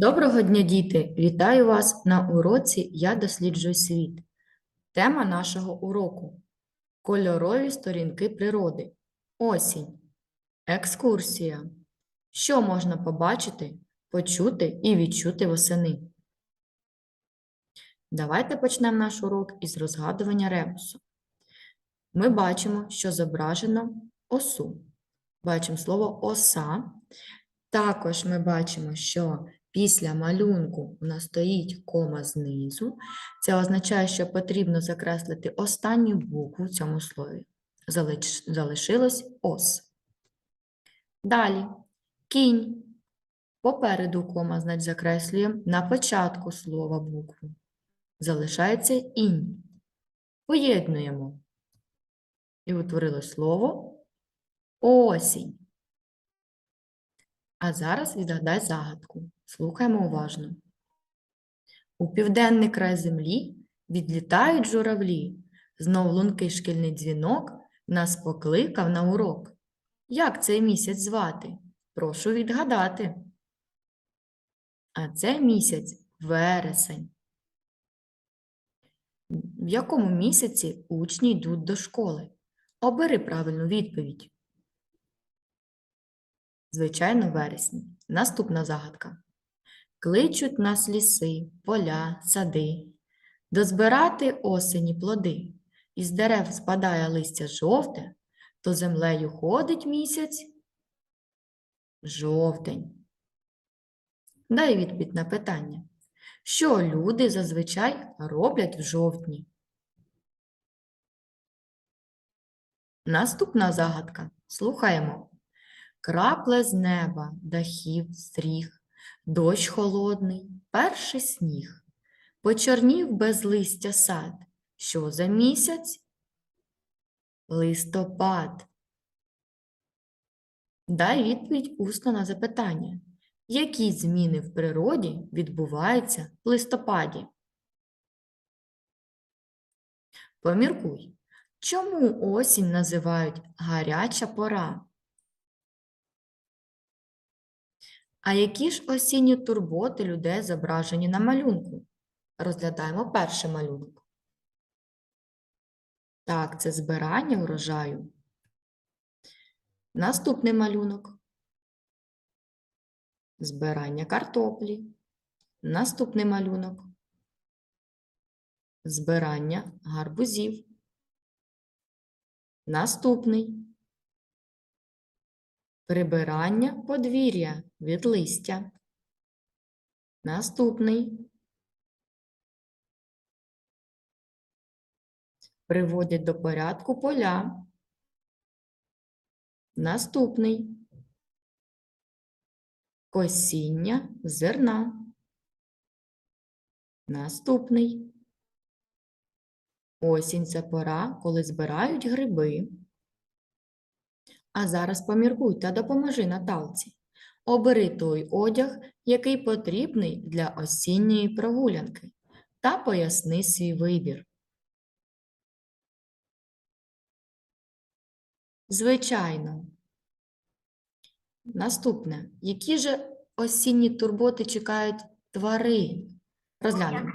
Доброго дня, діти! Вітаю вас на уроці Я досліджую світ. Тема нашого уроку кольорові сторінки природи. Осінь. Екскурсія. Що можна побачити, почути і відчути восени? Давайте почнемо наш урок із розгадування ребусу. Ми бачимо, що зображено осу. Бачимо слово оса. Також ми бачимо, що після малюнку у нас стоїть кома знизу. Це означає, що потрібно закреслити останню букву в цьому слові. Залиш- Залишилось ос. Далі кінь. Попереду кома, значить, закреслюємо на початку слова букву. Залишається інь. Поєднуємо. І утворили слово осінь. А зараз відгадай загадку. Слухаємо уважно. У південний край землі відлітають журавлі. Знов лункий шкільний дзвінок нас покликав на урок. Як цей місяць звати? Прошу відгадати. А це місяць вересень. В якому місяці учні йдуть до школи? Обери правильну відповідь. Звичайно, вересні. Наступна загадка. Кличуть нас ліси, поля, сади, дозбирати осені плоди. Із дерев спадає листя жовте, то землею ходить місяць. Жовтень. Дай відповідь на питання. Що люди зазвичай роблять в жовтні? Наступна загадка. Слухаємо. Крапле з неба, дахів, стріх, дощ холодний, перший сніг. Почорнів без листя сад. Що за місяць? Листопад. Дай відповідь усно на запитання. Які зміни в природі відбуваються в листопаді? Поміркуй, чому осінь називають гаряча пора? А які ж осінні турботи людей зображені на малюнку? Розглядаємо перший малюнок. Так, це збирання урожаю. Наступний малюнок. Збирання картоплі. Наступний малюнок. Збирання гарбузів. Наступний. Прибирання подвір'я від листя. Наступний. Приводять до порядку поля. Наступний. Косіння зерна. Наступний. Осінь це пора, коли збирають гриби. А зараз поміркуй та допоможи Наталці. Обери той одяг, який потрібний для осінньої прогулянки, та поясни свій вибір. Звичайно. Наступне. Які же осінні турботи чекають тварин? Розглянемо.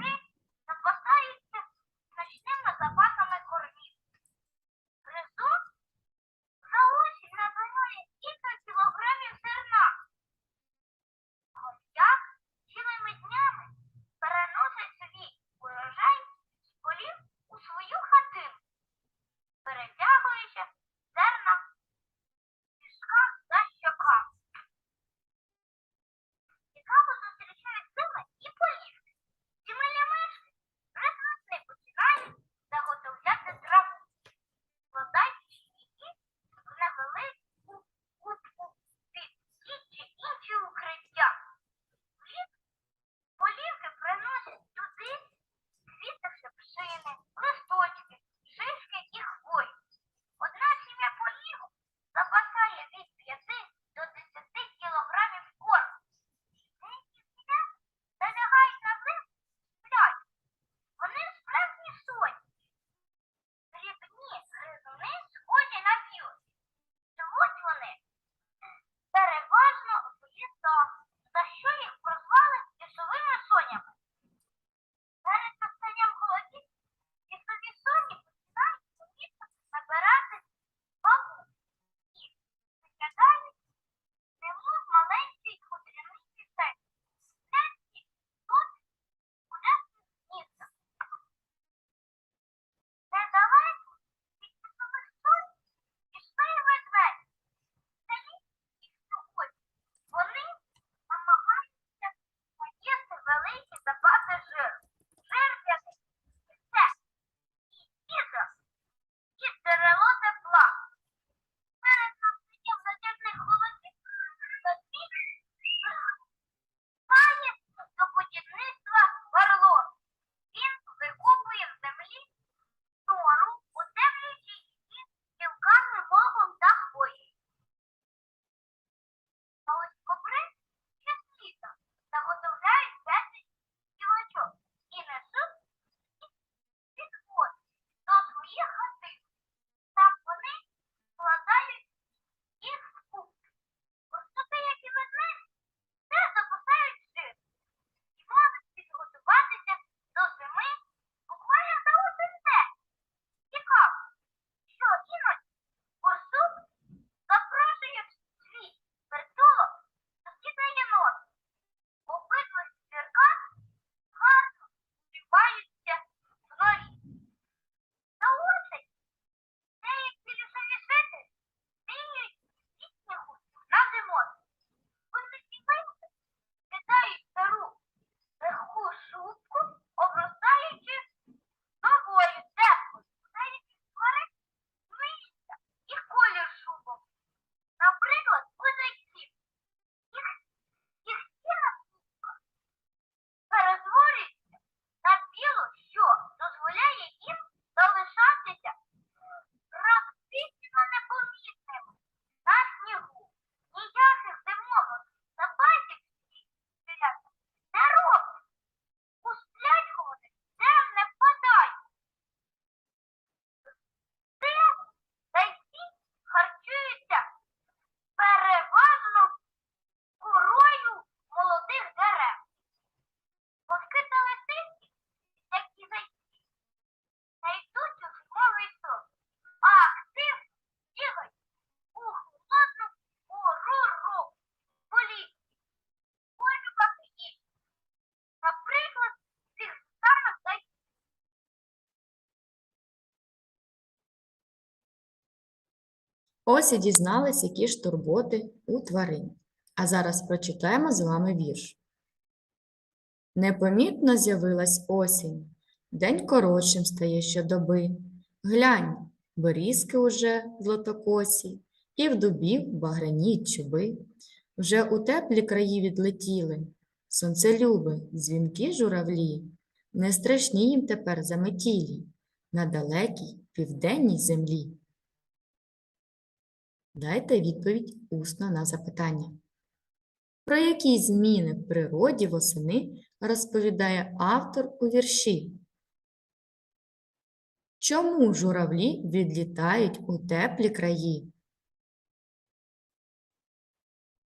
Ось і дізнались, які ж турботи у тварин. А зараз прочитаємо з вами вірш. Непомітно з'явилась осінь, день коротшим стає щодоби. Глянь, берізки уже злотокосі, і в дубів багряні чуби. Вже у теплі краї відлетіли, сонцелюби, дзвінки журавлі, не страшні їм тепер заметілі на далекій південній землі. Дайте відповідь усно на запитання. Про які зміни в природі восени розповідає автор у вірші? Чому журавлі відлітають у теплі краї?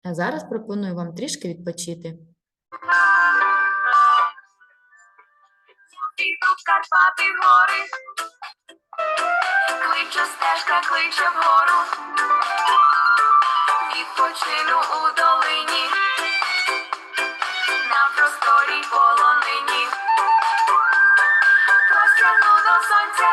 А зараз пропоную вам трішки відпочити. Ідуть Карпати гори, кличе стежка, кличе вгору, відпочину у долині, на просторій полонині, простягну до сонця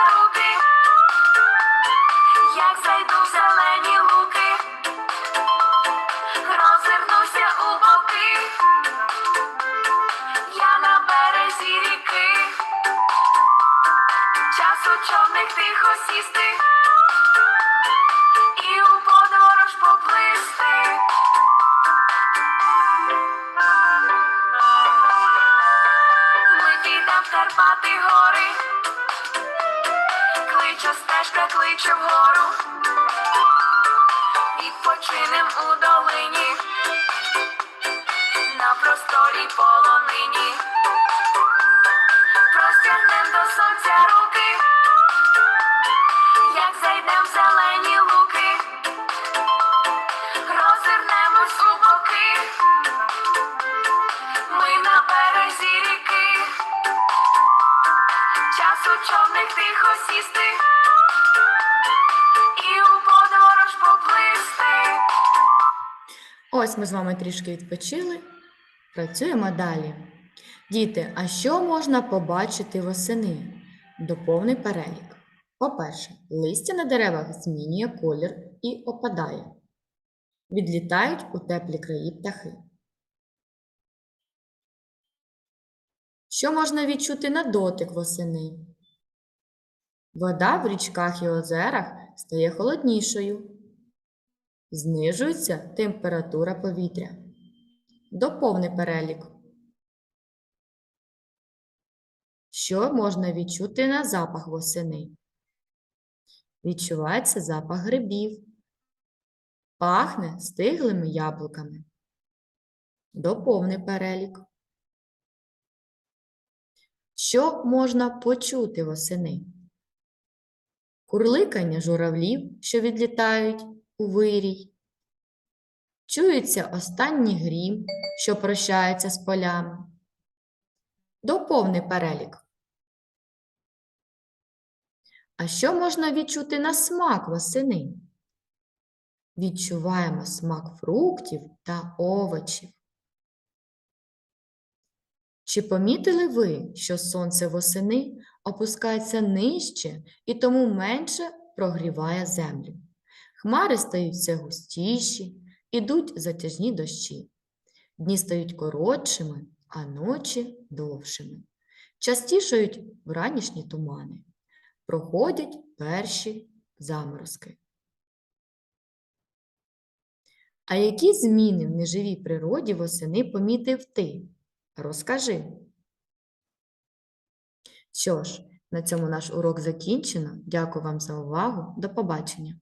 Карпати гори, кличе стежка, кличе вгору, відпочинем у долині, на просторі полонині. Ось ми з вами трішки відпочили. Працюємо далі. Діти, а що можна побачити восени? Доповний перелік. По-перше, листя на деревах змінює колір і опадає. Відлітають у теплі краї птахи. Що можна відчути на дотик восени? Вода в річках і озерах стає холоднішою. Знижується температура повітря. Доповни перелік. Що можна відчути на запах восени? Відчувається запах грибів. Пахне стиглими яблуками. Доповни перелік. Що можна почути восени? Курликання журавлів, що відлітають у вирій. Чується останній грім, що прощається з полями. Доповни перелік. А що можна відчути на смак восени? Відчуваємо смак фруктів та овочів. Чи помітили ви, що сонце восени опускається нижче і тому менше прогріває землю? Хмари стають все густіші, ідуть затяжні дощі. Дні стають коротшими, а ночі довшими. Частішають вранішні тумани. Проходять перші заморозки. А які зміни в неживій природі восени помітив ти? Розкажи. Що ж, на цьому наш урок закінчено. Дякую вам за увагу. До побачення.